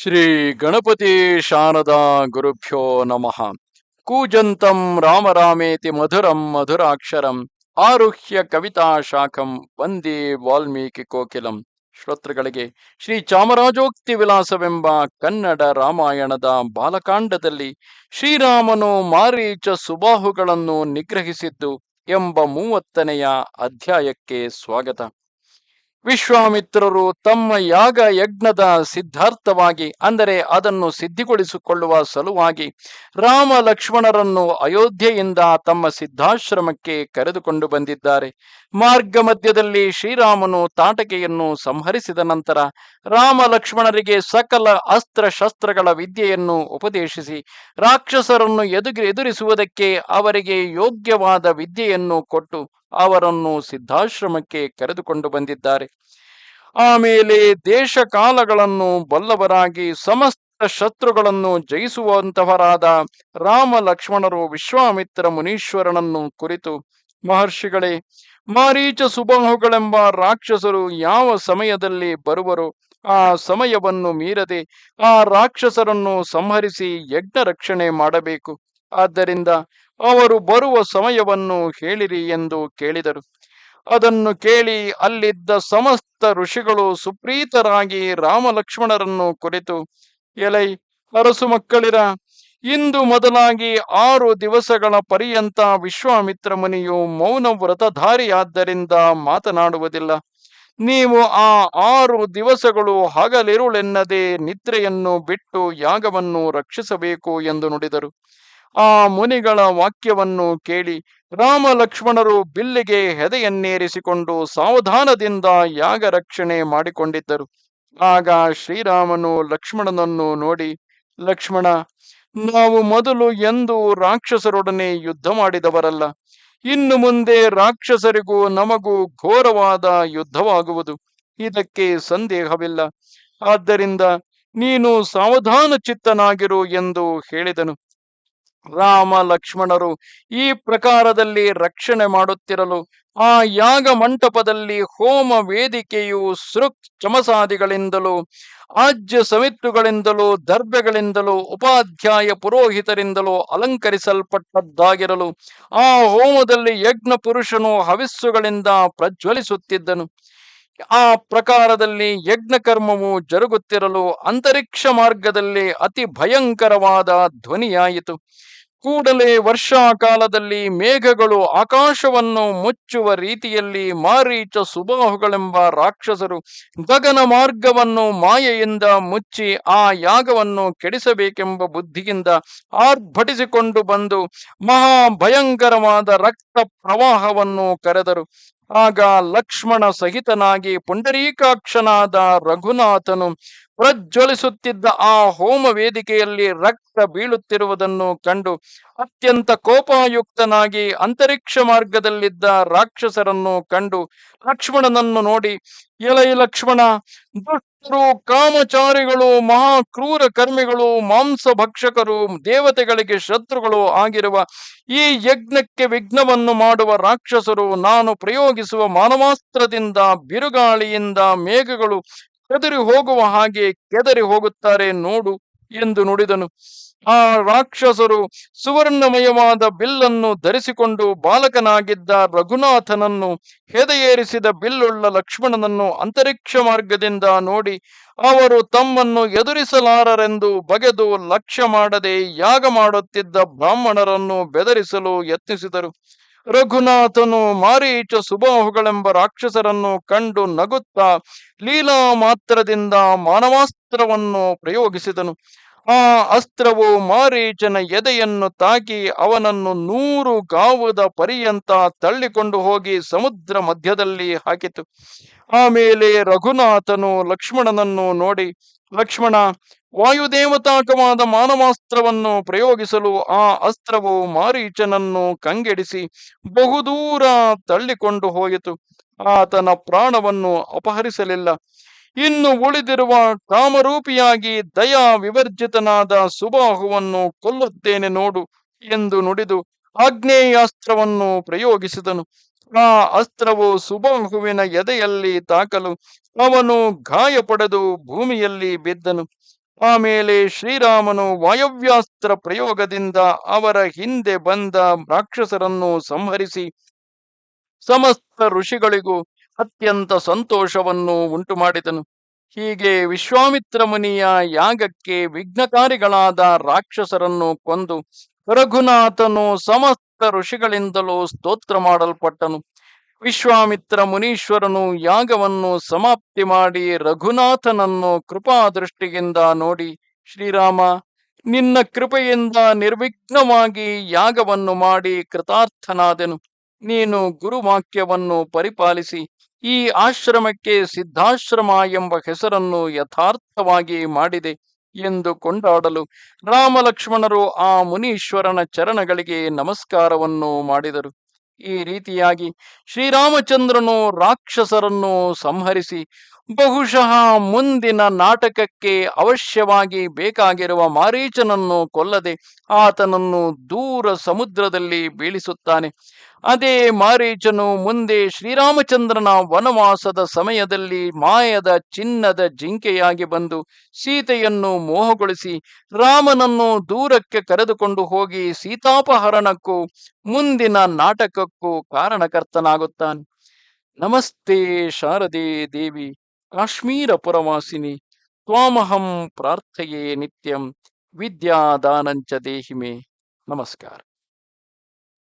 ಶ್ರೀ ಗಣಪತಿ ಶಾರದ ಗುರುಭ್ಯೋ ನಮಃ. ಕೂಜಂತಂ ರಾಮ ರಾಮೇತಿ ಮಧುರಂ ಮಧುರಾಕ್ಷರಂ ಆರುಹ್ಯ ಕವಿತಾ ಶಾಖಂ ವಂದೇ ವಾಲ್ಮೀಕಿ ಕೋಕಿಲಂ. ಶ್ರೋತೃಗಳಿಗೆ ಶ್ರೀ ಚಾಮರಾಜೋಕ್ತಿ ವಿಲಾಸವೆಂಬ ಕನ್ನಡ ರಾಮಾಯಣದ ಬಾಲಕಾಂಡದಲ್ಲಿ ಶ್ರೀರಾಮನು ಮಾರೀಚ ಸುಬಾಹುಗಳನ್ನು ನಿಗ್ರಹಿಸಿದ್ದು ಎಂಬ ಮೂವತ್ತನೆಯ ಅಧ್ಯಾಯಕ್ಕೆ ಸ್ವಾಗತ. ವಿಶ್ವಾಮಿತ್ರರು ತಮ್ಮ ಯಾಗ ಯಜ್ಞದ ಸಿದ್ಧಾರ್ಥವಾಗಿ, ಅಂದರೆ ಅದನ್ನು ಸಿದ್ಧಿಗೊಳಿಸಿಕೊಳ್ಳುವ ಸಲುವಾಗಿ ರಾಮ ಲಕ್ಷ್ಮಣರನ್ನು ಅಯೋಧ್ಯೆಯಿಂದ ತಮ್ಮ ಸಿದ್ಧಾಶ್ರಮಕ್ಕೆ ಕರೆದುಕೊಂಡು ಬಂದಿದ್ದಾರೆ. ಮಾರ್ಗ ಮಧ್ಯದಲ್ಲಿ ಶ್ರೀರಾಮನು ತಾಟಕೆಯನ್ನು ಸಂಹರಿಸಿದ ನಂತರ ರಾಮ ಲಕ್ಷ್ಮಣರಿಗೆ ಸಕಲ ಅಸ್ತ್ರ ಶಸ್ತ್ರಗಳ ವಿದ್ಯೆಯನ್ನು ಉಪದೇಶಿಸಿ ರಾಕ್ಷಸರನ್ನು ಎದುರಿ ಎದುರಿಸುವುದಕ್ಕೆ ಅವರಿಗೆ ಯೋಗ್ಯವಾದ ವಿದ್ಯೆಯನ್ನು ಕೊಟ್ಟು ಅವರನ್ನು ಸಿದ್ಧಾಶ್ರಮಕ್ಕೆ ಕರೆದುಕೊಂಡು ಬಂದಿದ್ದಾರೆ. ಆಮೇಲೆ ದೇಶ ಕಾಲಗಳನ್ನು ಬಲ್ಲವರಾಗಿ ಸಮಸ್ತ ಶತ್ರುಗಳನ್ನು ಜಯಿಸುವಂತಹವರಾದ ರಾಮ ಲಕ್ಷ್ಮಣರು ವಿಶ್ವಾಮಿತ್ರ ಮುನೀಶ್ವರನನ್ನು ಕುರಿತು, ಮಹರ್ಷಿಗಳೇ, ಮಾರೀಚ ಸುಬಾಹುಗಳೆಂಬ ರಾಕ್ಷಸರು ಯಾವ ಸಮಯದಲ್ಲಿ ಬರುವರು? ಆ ಸಮಯವನ್ನು ಮೀರದೆ ಆ ರಾಕ್ಷಸರನ್ನು ಸಂಹರಿಸಿ ಯಜ್ಞ ರಕ್ಷಣೆ ಮಾಡಬೇಕು. ಆದ್ದರಿಂದ ಅವರು ಬರುವ ಸಮಯವನ್ನು ಹೇಳಿರಿ ಎಂದು ಕೇಳಿದರು. ಅದನ್ನು ಕೇಳಿ ಅಲ್ಲಿದ್ದ ಸಮಸ್ತ ಋಷಿಗಳು ಸುಪ್ರೀತರಾಗಿ ರಾಮಲಕ್ಷ್ಮಣರನ್ನು ಕುರಿತು, ಎಲೈ, ಅರಸು ಮಕ್ಕಳಿರ, ಇಂದು ಮೊದಲಾಗಿ ಆರು ದಿವಸಗಳ ಪರ್ಯಂತ ವಿಶ್ವಾಮಿತ್ರ ಮುನಿಯು ಮೌನ ವ್ರತಧಾರಿಯಾದ್ದರಿಂದ ಮಾತನಾಡುವುದಿಲ್ಲ. ನೀವು ಆ ಆರು ದಿವಸಗಳು ಹಗಲಿರುಳೆನ್ನದೆ ನಿದ್ರೆಯನ್ನು ಬಿಟ್ಟು ಯಾಗವನ್ನು ರಕ್ಷಿಸಬೇಕು ಎಂದು ನುಡಿದರು. ಆ ಮುನಿಗಳ ವಾಕ್ಯವನ್ನು ಕೇಳಿ ರಾಮ ಲಕ್ಷ್ಮಣರು ಬಿಲ್ಲಿಗೆ ಹೆದೆಯನ್ನೇರಿಸಿಕೊಂಡು ಸಾವಧಾನದಿಂದ ಯಾಗ ರಕ್ಷಣೆ ಮಾಡಿಕೊಂಡಿದ್ದರು. ಆಗ ಶ್ರೀರಾಮನು ಲಕ್ಷ್ಮಣನನ್ನು ನೋಡಿ, ಲಕ್ಷ್ಮಣ, ನಾವು ಮೊದಲು ಎಂದು ರಾಕ್ಷಸರೊಡನೆ ಯುದ್ಧ ಮಾಡಿದವರಲ್ಲ. ಇನ್ನು ಮುಂದೆ ರಾಕ್ಷಸರಿಗೂ ನಮಗೂ ಘೋರವಾದ ಯುದ್ಧವಾಗುವುದು. ಇದಕ್ಕೆ ಸಂದೇಹವಿಲ್ಲ. ಆದ್ದರಿಂದ ನೀನು ಸಾವಧಾನ ಚಿತ್ತನಾಗಿರು ಎಂದು ಹೇಳಿದನು. ರಾಮ, ಲಕ್ಷ್ಮಣರು ಈ ಪ್ರಕಾರದಲ್ಲಿ ರಕ್ಷಣೆ ಮಾಡುತ್ತಿರಲು ಆ ಯಾಗ ಮಂಟಪದಲ್ಲಿ ಹೋಮ ವೇದಿಕೆಯು ಸೃಕ್ ಚಮಸಾದಿಗಳಿಂದಲೂ, ಆಜ್ಯ ಸವಿತ್ತುಗಳಿಂದಲೂ ದರ್ಬೆಗಳಿಂದಲೂ ಉಪಾಧ್ಯಾಯ ಪುರೋಹಿತರಿಂದಲೂ ಅಲಂಕರಿಸಲ್ಪಟ್ಟದ್ದಾಗಿರಲು ಆ ಹೋಮದಲ್ಲಿ ಯಜ್ಞ ಪುರುಷನು ಹವಿಸ್ಸುಗಳಿಂದ ಪ್ರಜ್ವಲಿಸುತ್ತಿದ್ದನು. ಆ ಪ್ರಕಾರದಲ್ಲಿ ಯಜ್ಞ ಕರ್ಮವು ಜರುಗುತ್ತಿರಲು ಅಂತರಿಕ್ಷ ಮಾರ್ಗದಲ್ಲಿ ಅತಿ ಭಯಂಕರವಾದ ಧ್ವನಿಯಾಯಿತು. ಕೂಡಲೇ ವರ್ಷಾಕಾಲದಲ್ಲಿ ಮೇಘಗಳು ಆಕಾಶವನ್ನು ಮುಚ್ಚುವ ರೀತಿಯಲ್ಲಿ ಮಾರೀಚ ಸುಬಾಹುಗಳೆಂಬ ರಾಕ್ಷಸರು ಗಗನ ಮಾರ್ಗವನ್ನು ಮಾಯೆಯಿಂದ ಮುಚ್ಚಿ ಆ ಯಾಗವನ್ನು ಕೆಡಿಸಬೇಕೆಂಬ ಬುದ್ಧಿಯಿಂದ ಆರ್ಭಟಿಸಿಕೊಂಡು ಬಂದು ಮಹಾ ಭಯಂಕರವಾದ ರಕ್ತ ಪ್ರವಾಹವನ್ನು ಕರೆದರು. ಆಗ ಲಕ್ಷ್ಮಣ ಸಹಿತನಾಗಿ ಪುಂಡರೀಕಾಕ್ಷನಾದ ರಘುನಾಥನು ಪ್ರಜ್ವಲಿಸುತ್ತಿದ್ದ ಆ ಹೋಮ ವೇದಿಕೆಯಲ್ಲಿ ರಕ್ತ ಬೀಳುತ್ತಿರುವುದನ್ನು ಕಂಡು ಅತ್ಯಂತ ಕೋಪಾಯುಕ್ತನಾಗಿ ಅಂತರಿಕ್ಷ ಮಾರ್ಗದಲ್ಲಿದ್ದ ರಾಕ್ಷಸರನ್ನು ಕಂಡು ಲಕ್ಷ್ಮಣನನ್ನು ನೋಡಿ ಎಲೈ ಲಕ್ಷ್ಮಣ ಕಾಮಚಾರಿಗಳು ಮಹಾ ಕ್ರೂರ ಕರ್ಮಿಗಳು ಮಾಂಸ ಭಕ್ಷಕರು ದೇವತೆಗಳಿಗೆ ಶತ್ರುಗಳು ಆಗಿರುವ ಈ ಯಜ್ಞಕ್ಕೆ ವಿಘ್ನವನ್ನು ಮಾಡುವ ರಾಕ್ಷಸರು, ನಾನು ಪ್ರಯೋಗಿಸುವ ಮಾನವಾಸ್ತ್ರದಿಂದ, ಬಿರುಗಾಳಿಯಿಂದ ಮೇಘಗಳು ಕೆದರಿ ಹೋಗುವ ಹಾಗೆ ಕೆದರಿ ಹೋಗುತ್ತಾರೆ ನೋಡು ಎಂದು ನುಡಿದನು. ಆ ರಾಕ್ಷಸರು ಸುವರ್ಣಮಯವಾದ ಬಿಲ್ಲನ್ನು ಧರಿಸಿಕೊಂಡು ಬಾಲಕನಾಗಿದ್ದ ರಘುನಾಥನನ್ನು ಹೆದೆಯೇರಿಸಿದ ಬಿಲ್ಲುಳ್ಳ ಲಕ್ಷ್ಮಣನನ್ನು ಅಂತರಿಕ್ಷ ಮಾರ್ಗದಿಂದ ನೋಡಿ ಅವರು ತಮ್ಮನ್ನು ಎದುರಿಸಲಾರರೆಂದು ಬಗೆದು ಲಕ್ಷ್ಯ ಮಾಡದೆ ಯಾಗ ಮಾಡುತ್ತಿದ್ದ ಬ್ರಾಹ್ಮಣರನ್ನು ಬೆದರಿಸಲು ಯತ್ನಿಸಿದರು. ರಘುನಾಥನು ಮಾರೀಚ ಸುಬಾಹುಗಳೆಂಬ ರಾಕ್ಷಸರನ್ನು ಕಂಡು ನಗುತ್ತಾ ಲೀಲಾ ಮಾತ್ರದಿಂದ ಮಾನವಾಸ್ತ್ರವನ್ನು ಪ್ರಯೋಗಿಸಿದನು. ಆ ಅಸ್ತ್ರವು ಮಾರೀಚನ ಎದೆಯನ್ನು ತಾಕಿ ಅವನನ್ನು ನೂರು ಗಾವುದ ಪರ್ಯಂತ ತಳ್ಳಿಕೊಂಡು ಹೋಗಿ ಸಮುದ್ರ ಮಧ್ಯದಲ್ಲಿ ಹಾಕಿತು. ಆಮೇಲೆ ರಘುನಾಥನು ಲಕ್ಷ್ಮಣನನ್ನು ನೋಡಿ, ಲಕ್ಷ್ಮಣ, ವಾಯುದೇವತಾಕವಾದ ಮಾನವಾಸ್ತ್ರವನ್ನು ಪ್ರಯೋಗಿಸಲು ಆ ಅಸ್ತ್ರವು ಮಾರೀಚನನ್ನು ಕಂಗೆಡಿಸಿ ಬಹುದೂರ ತಳ್ಳಿಕೊಂಡು ಹೋಯಿತು. ಆತನ ಪ್ರಾಣವನ್ನು ಅಪಹರಿಸಲಿಲ್ಲ. ಇನ್ನು ಉಳಿದಿರುವ ಕಾಮರೂಪಿಯಾಗಿ ದಯಾ ವಿವರ್ಜಿತನಾದ ಸುಬಾಹುವನ್ನು ಕೊಲ್ಲುತ್ತೇನೆ ನೋಡು ಎಂದು ನುಡಿದು ಆಗ್ನೇಯಾಸ್ತ್ರವನ್ನು ಪ್ರಯೋಗಿಸಿದನು. ಆ ಅಸ್ತ್ರವು ಸುಬಾಹುವಿನ ಎದೆಯಲ್ಲಿ ತಾಕಲು ಅವನು ಗಾಯ ಪಡೆದು ಭೂಮಿಯಲ್ಲಿ ಬಿದ್ದನು. ಆಮೇಲೆ ಶ್ರೀರಾಮನು ವಾಯವ್ಯಾಸ್ತ್ರ ಪ್ರಯೋಗದಿಂದ ಅವರ ಹಿಂದೆ ಬಂದ ರಾಕ್ಷಸರನ್ನು ಸಂಹರಿಸಿ ಸಮಸ್ತ ಋಷಿಗಳಿಗೂ ಅತ್ಯಂತ ಸಂತೋಷವನ್ನು ಉಂಟು ಮಾಡಿದನು ಹೀಗೆ ವಿಶ್ವಾಮಿತ್ರ ಮುನಿಯ ಯಾಗಕ್ಕೆ ವಿಘ್ನಕಾರಿಗಳಾದ ರಾಕ್ಷಸರನ್ನು ಕೊಂದು ರಘುನಾಥನು ಸಮಸ್ತ ಋಷಿಗಳಿಂದಲೂ ಸ್ತೋತ್ರ ಮಾಡಲ್ಪಟ್ಟನು. ವಿಶ್ವಾಮಿತ್ರ ಮುನೀಶ್ವರನು ಯಾಗವನ್ನು ಸಮಾಪ್ತಿ ಮಾಡಿ ರಘುನಾಥನನ್ನು ಕೃಪಾದೃಷ್ಟಿಯಿಂದ ನೋಡಿ, ಶ್ರೀರಾಮ, ನಿನ್ನ ಕೃಪೆಯಿಂದ ನಿರ್ವಿಘ್ನವಾಗಿ ಯಾಗವನ್ನು ಮಾಡಿ ಕೃತಾರ್ಥನಾದೆನು. ನೀನು ಗುರುವಾಕ್ಯವನ್ನು ಪರಿಪಾಲಿಸಿ ಈ ಆಶ್ರಮಕ್ಕೆ ಸಿದ್ಧಾಶ್ರಮ ಎಂಬ ಹೆಸರನ್ನು ಯಥಾರ್ಥವಾಗಿ ಮಾಡಿದೆ ಎಂದು ಕೊಂಡಾಡಲು ರಾಮಲಕ್ಷ್ಮಣರು ಆ ಮುನೀಶ್ವರನ ಚರಣಗಳಿಗೆ ನಮಸ್ಕಾರವನ್ನು ಮಾಡಿದರು. ಈ ರೀತಿಯಾಗಿ ಶ್ರೀರಾಮಚಂದ್ರನು ರಾಕ್ಷಸರನ್ನು ಸಂಹರಿಸಿ ಬಹುಶಃ ಮುಂದಿನ ನಾಟಕಕ್ಕೆ ಅವಶ್ಯವಾಗಿ ಬೇಕಾಗಿರುವ ಮಾರೀಚನನ್ನು ಕೊಲ್ಲದೆ ಆತನನ್ನು ದೂರ ಸಮುದ್ರದಲ್ಲಿ ಬೀಳಿಸುತ್ತಾನೆ. ಅದೇ ಮಾರೀಚನು ಮುಂದೆ ಶ್ರೀರಾಮಚಂದ್ರನ ವನವಾಸದ ಸಮಯದಲ್ಲಿ ಮಾಯದ ಚಿನ್ನದ ಜಿಂಕೆಯಾಗಿ ಬಂದು ಸೀತೆಯನ್ನು ಮೋಹಗೊಳಿಸಿ ರಾಮನನ್ನು ದೂರಕ್ಕೆ ಕರೆದುಕೊಂಡು ಹೋಗಿ ಸೀತಾಪಹರಣಕ್ಕೂ ಮುಂದಿನ ನಾಟಕಕ್ಕೂ ಕಾರಣಕರ್ತನಾಗುತ್ತಾನೆ. ನಮಸ್ತೆ ಶಾರದೆ ದೇವಿ, ಕಾಶ್ಮೀರ ಪುರವಾಸಿನಿ, ತ್ವಾಮಹಂ ಪ್ರಾರ್ಥೆಯೇ ನಿತ್ಯಂ, ವಿದ್ಯಾದಾನಂಚ ದೇಹಿಮೆ. ನಮಸ್ಕಾರ.